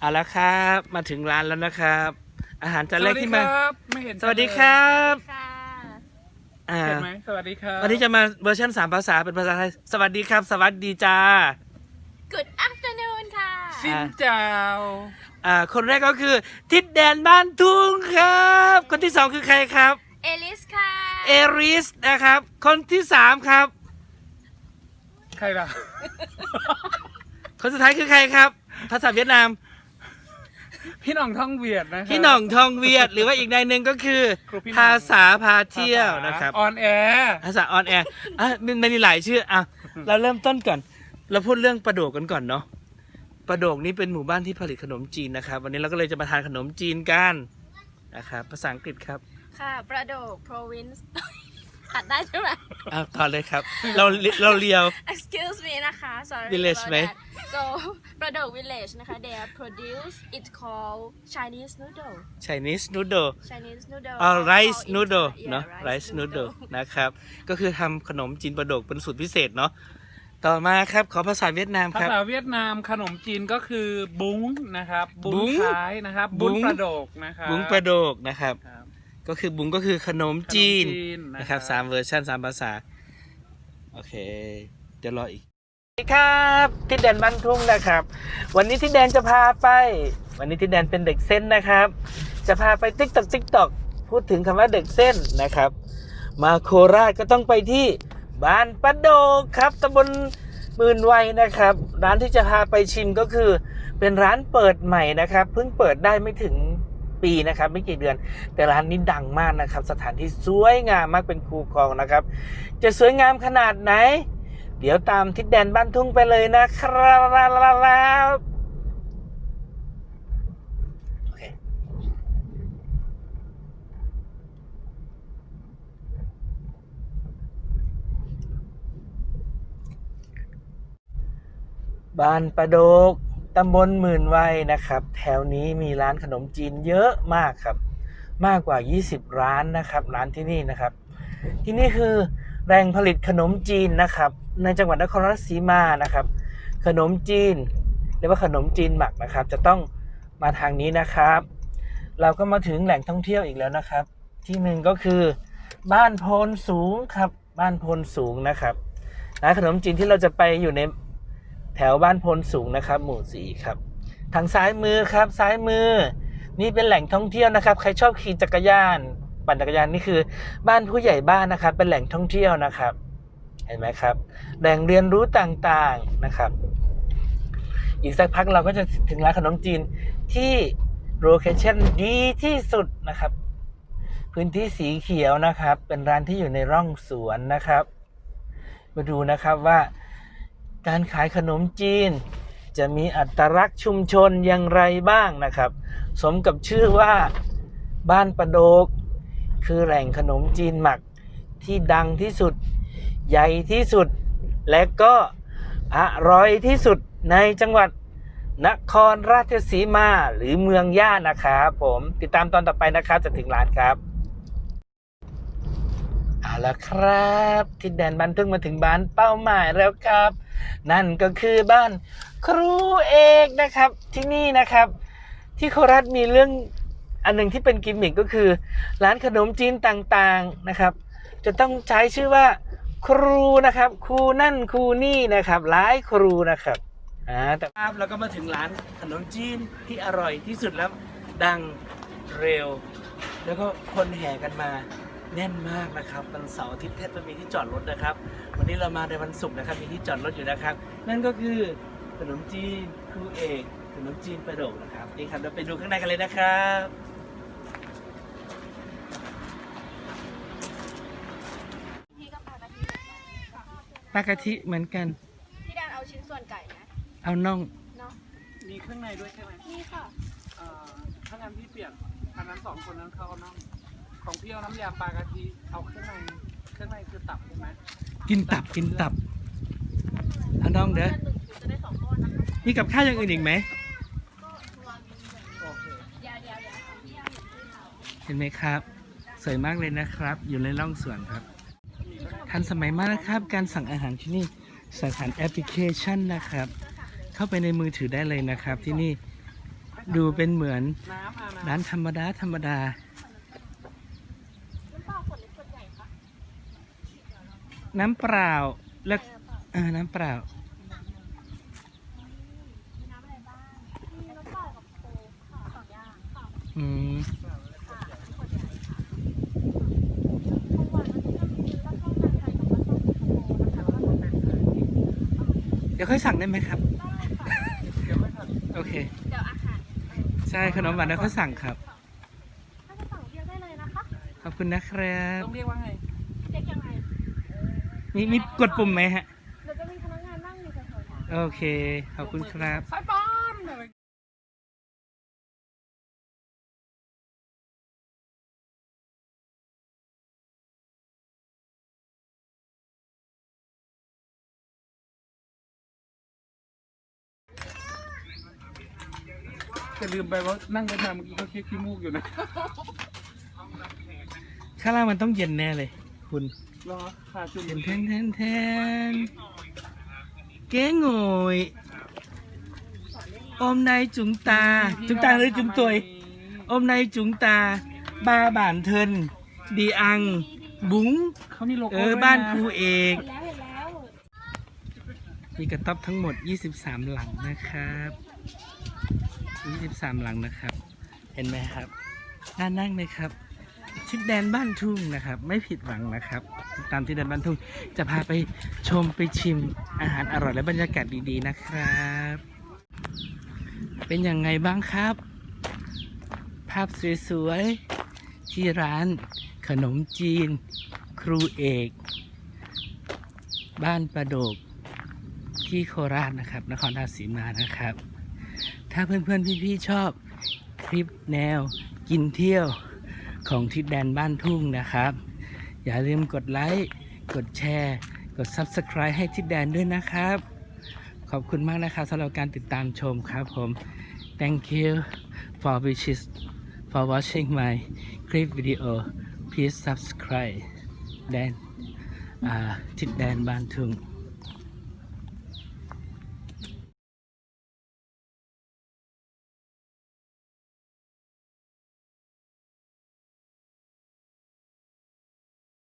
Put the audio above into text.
เอาละครับ มาถึงร้านแล้วนะครับ อาหารจานแรกที่มาสวัสดีครับไม่เห็นสวัสดีครับค่ะอ่าเห็นไหมสวัสดีครับ วันนี้จะมาเวอร์ชันสามภาษาเป็นภาษาไทย สวัสดีครับ สวัสดีจ้า Good afternoon ค่ะชินเจ้าอ่าคนแรกก็คือ ทิดแดนบ้านทุ่งครับ คนที่สองคือใครครับ เอลิสค่ะ เอริสนะครับ คนที่สามครับ ใครล่ะ คนสุดท้ายคือใครครับ ภาษาเวียดนาม พี่หน่องท่องเวียดนะครับพี่หน่องทองเวียดหรือว่าอีกในหนึ่งก็คือครูพี่หน่องภาษาพาเที่ยวนะครับ ออนแอร์ภาษาออนแอร์อะมันมันมีหลายชื่ออะเราเริ่มต้นก่อน เราพูดเรื่องประโดกกันก่อนเนาะประโดกนี่เป็นหมู่บ้านที่ผลิตขนมจีนนะครับ วันนี้เราก็เลยจะมาทานขนมจีนกันนะครับภาษาอังกฤษครับค่ะ ประโดก province ตัดได้ใช่ไหม อะต่อเลยครับ เราเราเรียว excuse me นะคะ sorry Village about ไหม that. So ประโดก village นะคะ they are produce it's called Chinese noodle Chinese noodle Chinese noodle อ่า or rice call it- noodle yeah, เนาะ rice rice noodle นะครับ ก็คือทำขนมจีนประโดกเป็นสูตรพิเศษเนาะต่อมาครับขอภาษาเวียดนามภาครับ ษาเวียดนามขนมจีนก็คือบุ้งนะครับ บุ้บุ้งงท้ายนะครับ บุ้บุ้ง งประโดกนะครับบุ้งประโดกนะครับ ครับ ก็คือบุ้งก็คือขนมจีนขมจีนนะครับ สามเวอร์ชันสามภาษา โอเค เดี๋ยวรออีก สวัสดีครับทิดแดนบ้านทุ่งนะครับ วันนี้ทิดแดนจะพาไป วันนี้ทิดแดนเป็นเด็กเส้นนะครับ จะพาไปติ๊กตอกติ๊กตอกพูดถึงคำว่าเด็กเส้นนะครับ มาโคราชก็ต้องไปที่บ้านปะโดครับตำบลมื่นวัยนะครับ ร้านที่จะพาไปชิมก็คือ เป็นร้านเปิดใหม่นะครับเพิ่งเปิดได้ไม่ถึงปีนะครับไม่กี่เดือน แต่ร้านนี้ดังมากนะครับ สถานที่สวยงามมากเป็นคูคลองนะครับ จะสวยงามขนาดไหน เดี๋ยวตามทิศแดนบ้านทุ่งไปเลยนะครับโอเคบ้านประโดกตำบลหมื่นวัยนะครับ แถวนี้มีร้านขนมจีนเยอะมากครับ มากกว่า 20 ร้านนะครับ ร้านที่นี่นะครับ ที่นี่คือแหล่งผลิตขนมจีนนะครับ ในจังหวัดนครราชสีมานะครับ ขนมจีนเรียกว่าขนมจีนหมักนะครับ จะต้องมาทางนี้นะครับ เราก็มาถึงแหล่งท่องเที่ยวอีกแล้วนะครับ ที่หนึ่งก็คือบ้านโพนสูงครับ บ้านโพนสูงนะครับร้านขนมจีนที่เราจะไปอยู่ในแถวบ้านโพนสูงนะครับ หมู่สี่ครับ ทางซ้ายมือครับซ้ายมือ นี่เป็นแหล่งท่องเที่ยวนะครับ ใครชอบขี่จักรยาน ปั่นจักรยานนี่คือ บ้านผู้ใหญ่บ้านนะครับ เป็นแหล่งท่องเที่ยวนะครับ เห็นไหมครับแหล่งเรียนรู้ต่างๆนะครับ อีกสักพักเราก็จะถึงร้านขนมจีนที่โลเคชั่นดีที่สุดนะครับ พื้นที่สีเขียวนะครับ เป็นร้านที่อยู่ในร่องสวนนะครับ มาดูนะครับว่าการขายขนมจีน จะมีอัตลักษณ์ชุมชนอย่างไรบ้างนะครับ สมกับชื่อว่าบ้านประโดก คือแหล่งขนมจีนหมักที่ดังที่สุด ใหญ่ที่สุด และก็อร่อยที่สุดในจังหวัดนครราชสีมาหรือเมืองย่านะครับผมติดตามตอนต่อไปนะครับจะถึงร้านครับเอาละครับที่แดนบันทึกมาถึงบ้านเป้าหมายแล้วครับ นั่นก็คือบ้านครูเอกนะครับที่นี่นะครับ ที่โคราชมีเรื่องอันหนึ่งที่เป็นกิมมิคก็คือ ร้านขนมจีนต่างๆนะครับ จะต้องใช้ชื่อว่า ครูนะครับ ครูนั่นครูนี่นะครับหลายครูนะครับอ่าแต่ครับเราก็มาถึงร้านขนมจีนที่อร่อยที่สุดแล้วดังเร็ว แล้วก็คนแห่กันมาแน่นมากนะครับวันเสาร์อาทิตย์แทบจะมีที่จอดรถนะครับ วันนี้เรามาในวันศุกร์นะครับมีที่จอดรถอยู่นะครับ นั่นก็คือขนมจีนครูเอกขนมจีนประโดกนะครับนี่ครับเราไปดูข้างในกันเลยนะครับ พี่ก็ปลากะทิ ปลากะทิเหมือนกัน พี่แดนเอาชิ้นส่วนไก่ไหมเอาน่องเนาะมีเครื่องในด้วยใช่ไหมนี่ค่ะเอ่อถ้างั้นพี่เปลี่ยนอันนั้นสองคนนั้นเขาเอาน้องของพี่เอาน้ำยาปลากะทิเอาเครื่องในเครื่องในคือตับใช่ไหมกินตับกินตับเอาน่องเด้อหนึ่งถุงจะได้สองก้อนนะคะมีกับข้าวอย่างอื่นอีกไหมก็วางอย่างนี้เลยโอเคเดี๋ยวเดี๋ยวเดี๋ยวพี่เอาอย่างนี้ค่ะเห็นไหมครับ สวยมากเลยนะครับ อยู่ในร่องสวนครับ ทันสมัยมากนะครับการสั่งอาหารที่นี่สั่งผ่านแอปพลิเคชันนะครับ เข้าไปในมือถือได้เลยนะครับ ที่นี่ดูเป็นเหมือนร้านธรรมดาธรรมดา น้ำเปล่าขวดเล็กขวดใหญ่คะน้ำเปล่าแล้วเออน้ำเปล่ามีน้ำอะไรบ้างมี ดี๋ยวค่อยสั่งได้ไหมครับเดี๋ยวไม่ทันโอเค เดี๋ยวอาหารใช่ขนมหวานแล้วค่อยสั่งครับ ถ้าจะสั่งเรียกได้เลยนะคะขอบคุณนะครับ ต้องเรียกว่าไง เรียกยังไงมีมีกดปุ่มไหมฮะเดี๋ยวจะมีพนักงานนั่งอยู่แถวๆนั้น โอเค ขอบคุณครับ จะลืมไปว่านั่งรถมาเมื่อกี้เขาเช็คขี้มูกอยู่นะข้างล่างมันต้องเย็นแน่เลย คุณรอขาจุ่มแทนแทนแทนแทนเก้งโอยอมในจุงตา จุงตาหรือจุงตวยอมในจุงตา บาบานเทิน ดีอัง บุ้งเขามีโลโก้เออด้วยะบ้านครูเอกเห็นแล้วเห็นแล้วมีกระต๊อบทั้งหมด 23 หลังนะครับ 23 หลังนะครับ เห็นไหมครับ น่านั่งเลยครับทิดแดนบ้านทุ่งนะครับ ไม่ผิดหวังนะครับ ตามทิดแดนบ้านทุ่งจะพาไปชมไปชิมอาหารอร่อยและบรรยากาศดีๆนะครับ เป็นยังไงบ้างครับ ภาพสวยๆ ที่ร้านขนมจีน ครูเอก บ้านประโดกที่โคราชนะครับ นครราชสีมานะครับ ถ้าเพื่อนๆพี่ๆชอบคลิปแนวกินเที่ยวของทิศแดนบ้านทุ่งนะครับ อย่าลืมกดไลค์ กดแชร์ กด Subscribe ให้ทิศแดนด้วยนะครับ ขอบคุณมากนะครับสำหรับการติดตามชมครับผม thank you for wishes for watching my clip video please subscribe แดนอ่าทิศแดนบ้านทุ่ง